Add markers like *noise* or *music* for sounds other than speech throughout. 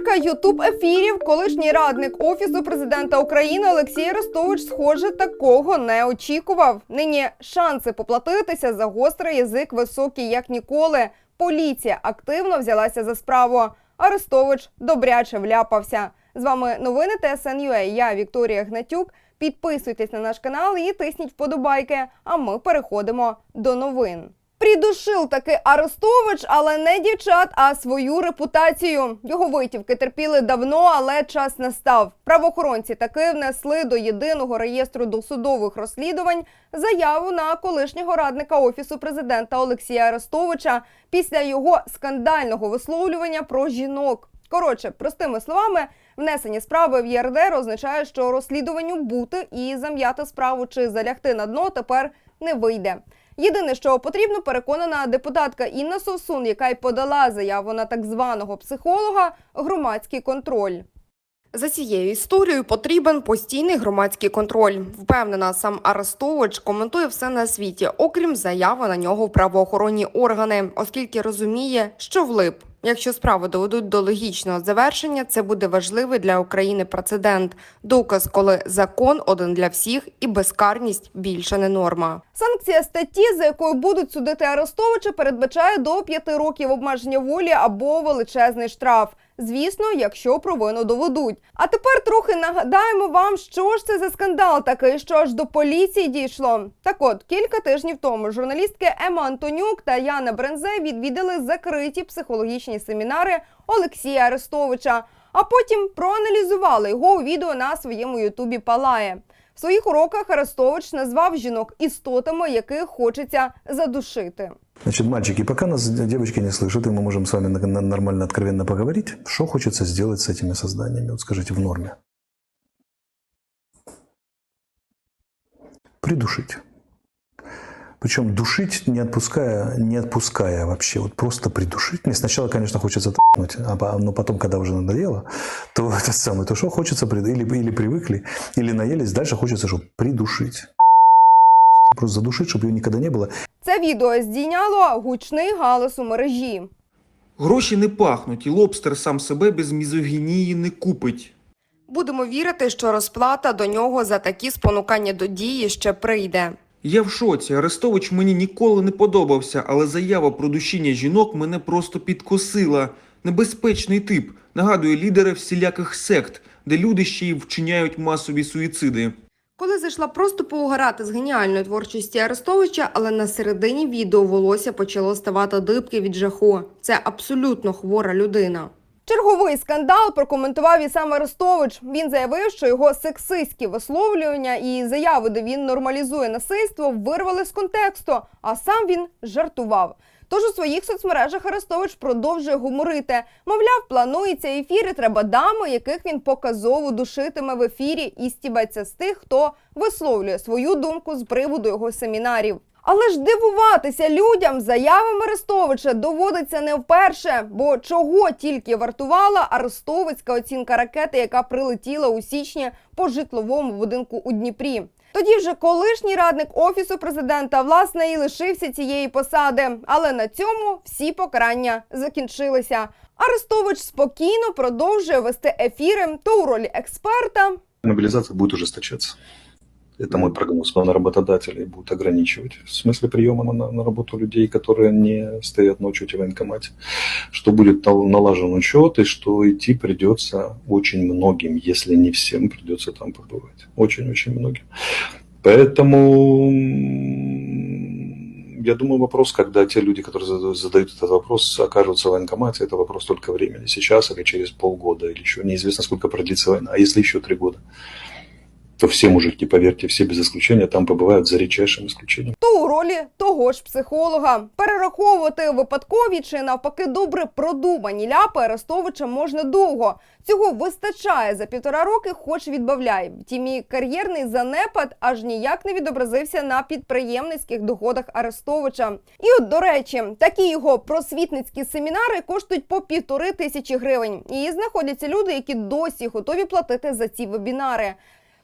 Кілька ютуб ефірів. Колишній радник офісу президента України Олексій Арестович, схоже, такого не очікував. Нині шанси поплатитися за гострий язик високі як ніколи. Поліція активно взялася за справу. Арестович добряче вляпався. З вами новини ТСНЮА. Я Вікторія Гнатюк. Підписуйтесь на наш канал і тисніть вподобайки. А ми переходимо до новин. Придушив таки Арестович, але не дівчат, а свою репутацію. Його витівки терпіли давно, але час настав. Правоохоронці таки внесли до єдиного реєстру досудових розслідувань заяву на колишнього радника офісу президента Олексія Арестовича після його скандального висловлювання про жінок. Коротше, простими словами, внесення справи в ЄРДР означає, що розслідуванню бути і зам'яти справу чи залягти на дно тепер не вийде. Єдине, що потрібно, переконана депутатка Інна Совсун, яка й подала заяву на так званого психолога, громадський контроль. За цією історією потрібен постійний громадський контроль. Впевнена, сам Арестович коментує все на світі, окрім заяви на нього в правоохоронні органи, оскільки розуміє, що влип. Якщо справу доведуть до логічного завершення, це буде важливий для України прецедент. Доказ, коли закон один для всіх і безкарність більше не норма. Санкція статті, за якою будуть судити Арестовича, передбачає до п'яти років обмеження волі або величезний штраф. Звісно, якщо провину доведуть. А тепер трохи нагадаємо вам, що ж це за скандал такий, що аж до поліції дійшло. Так от кілька тижнів тому журналістки Ема Антонюк та Яна Брензе відвідали закриті психологічні семінари Олексія Арестовича, а потім проаналізували його у відео на своєму Ютубі Палає. В своїх уроках Арестович назвав жінок істотами, яких хочеться задушити. Значит, мальчики, пока нас девочки не слышат, и мы можем с вами нормально, откровенно поговорить, что хочется сделать с этими созданиями? Вот скажите, в норме. Придушить. Причем душить, не отпуская, не отпуская вообще, вот просто придушить. Мне сначала, конечно, хочется т***нуть, а но потом, когда уже надоело, то *laughs* это самое, то что хочется, или, или привыкли, или наелись, дальше хочется, чтобы придушить. Просто задушить, чтобы ее никогда не было, Це відео здійняло гучний галас у мережі. Гроші не пахнуть, і лобстер сам себе без мізогінії не купить. Будемо вірити, що розплата до нього за такі спонукання до дії ще прийде. Я в шоці. Арестович мені ніколи не подобався, але заява про душіння жінок мене просто підкосила. Небезпечний тип. Нагадує лідера всіляких сект, де люди ще й вчиняють масові суїциди. Коли зайшла просто поугарати з геніальної творчості Арестовича, але на середині відео волосся почало ставати дибки від жаху. Це абсолютно хвора людина. Черговий скандал прокоментував і сам Арестович. Він заявив, що його сексистські висловлювання і заяви, де він нормалізує насильство, вирвали з контексту, а сам він жартував. Тож у своїх соцмережах Арестович продовжує гуморити. Мовляв, планується ефіри, треба дами, яких він показово душитиме в ефірі і стібеться з тих, хто висловлює свою думку з приводу його семінарів. Але ж дивуватися людям заявам Арестовича доводиться не вперше, бо чого тільки вартувала арестовицька оцінка ракети, яка прилетіла у січні по житловому будинку у Дніпрі. Тоді вже колишній радник офісу президента власне і лишився цієї посади, але на цьому всі покарання закінчилися. Арестович спокійно продовжує вести ефіри то у ролі експерта, Мобілізація буде ужесточаться. Это мой прогноз. Но работодатели будут ограничивать в смысле приема на, на работу людей, которые не стоят ночью в военкомате, что будет нал- налажен учет и что идти придется очень многим, если не всем придется там побывать. Очень-очень многим. Поэтому я думаю, вопрос, когда те люди, которые задают этот вопрос, окажутся в военкомате, это вопрос только времени. Сейчас или через полгода, или еще неизвестно, сколько продлится война. А если еще три года? То все мужики, поверьте, все без исключения там побывают за редчайшим исключением. то у ролі того ж психолога. Перераховувати випадкові чи навпаки добре продумані ляпи Арестовича можна довго. Цього вистачає за півтора роки, хоч відбавляй. Втім, і кар'єрний занепад аж ніяк не відобразився на підприємницьких доходах Арестовича. І от до речі, такі його просвітницькі семінари коштують по півтори тисячі гривень. І знаходяться люди, які досі готові платити за ці вебінари.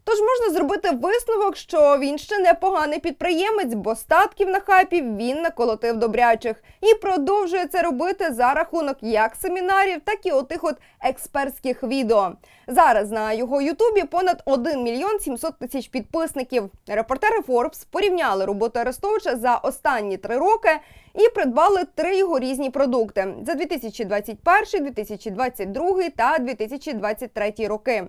Тож можна зробити висновок, що він ще непоганий підприємець, бо статків на хайпі він наколотив добрячих і продовжує це робити за рахунок як семінарів, так і отих от експертських відео. Зараз на його Ютубі понад 1 мільйон 700 тисяч підписників. Репортери Forbes порівняли роботу Арестовича за останні три роки і придбали три його різні продукти за 2021, 2022 та 2023 роки.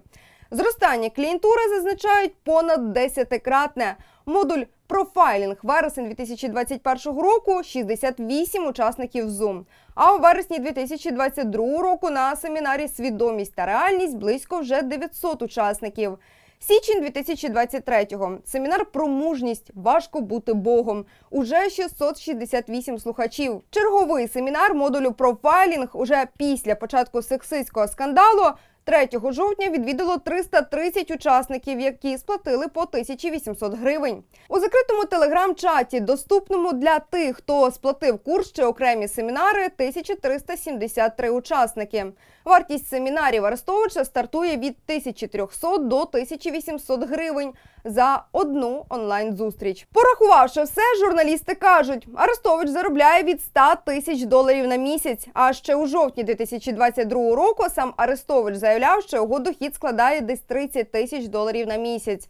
Зростання клієнтури зазначають понад 10-кратне. Модуль профайлінг вересень 2021 року 68 учасників Zoom. А у вересні 2022 року на семінарі Свідомість та реальність близько вже 900 учасників. Січень 2023-го. Семінар про мужність важко бути Богом. Уже 668 слухачів. Черговий семінар модулю профайлінг уже після початку сексистського скандалу 3 жовтня відвідало 330 учасників, які сплатили по 1800 гривень. У закритому телеграм-чаті, доступному для тих, хто сплатив курс чи окремі семінари, 1373 учасники. Вартість семінарів Арестовича стартує від 1300 до 1800 гривень за одну онлайн-зустріч. Порахувавши все, журналісти кажуть, Арестович заробляє від 100 тисяч доларів на місяць. А ще у жовтні 2022 року сам Арестович заявляв, що його дохід складає десь 30 тисяч доларів на місяць.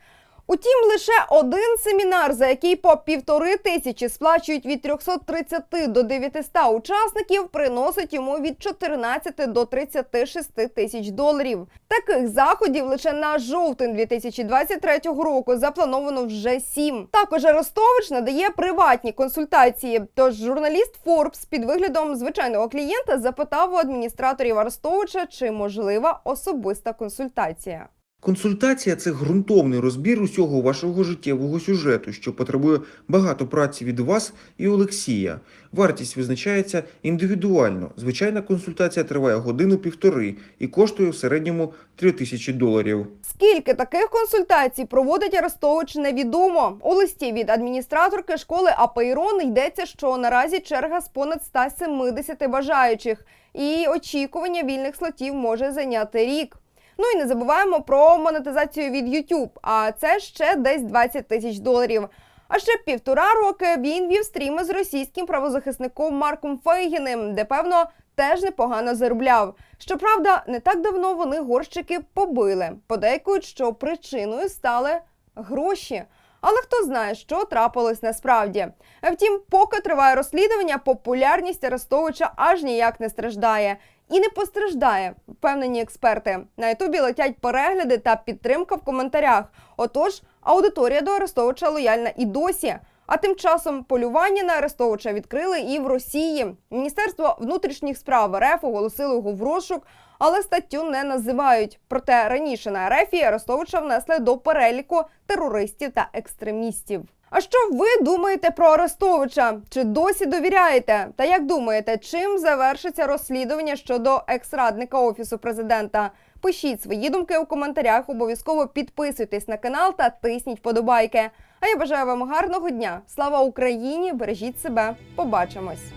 Утім, лише один семінар, за який по півтори тисячі сплачують від 330 до 900 учасників, приносить йому від 14 до 36 тисяч доларів. Таких заходів лише на жовтень 2023 року заплановано вже сім. Також Арестович надає приватні консультації. Тож журналіст Forbes під виглядом звичайного клієнта запитав у адміністраторів Арестовича, чи можлива особиста консультація. Консультація це ґрунтовний розбір усього вашого життєвого сюжету, що потребує багато праці від вас і Олексія. Вартість визначається індивідуально. Звичайна консультація триває годину-півтори і коштує в середньому 3 тисячі доларів. Скільки таких консультацій проводить Арестович, невідомо. У листі від адміністраторки школи Апейрон йдеться, що наразі черга з понад 170 бажаючих, і очікування вільних слотів може зайняти рік. Ну і не забуваємо про монетизацію від YouTube, а це ще десь 20 тисяч доларів. А ще півтора роки він вів стріми з російським правозахисником Марком Фейгіним, де певно теж непогано заробляв. Щоправда, не так давно вони горщики побили. Подейкують, що причиною стали гроші. Але хто знає, що трапилось насправді. Втім, поки триває розслідування, популярність Арестовича аж ніяк не страждає. І не постраждає, впевнені експерти. На Ютубі летять перегляди та підтримка в коментарях. Отож, аудиторія до Арестовича лояльна і досі. А тим часом полювання на Арестовича відкрили і в Росії. Міністерство внутрішніх справ РФ оголосило його в розшук, але статтю не називають. Проте раніше на РФ Арестовича внесли до переліку терористів та екстремістів. А що ви думаєте про Арестовича? Чи досі довіряєте? Та як думаєте, чим завершиться розслідування щодо екс-радника офісу президента? Пишіть свої думки у коментарях. Обов'язково підписуйтесь на канал та тисніть вподобайки. А я бажаю вам гарного дня. Слава Україні! Бережіть себе. Побачимось.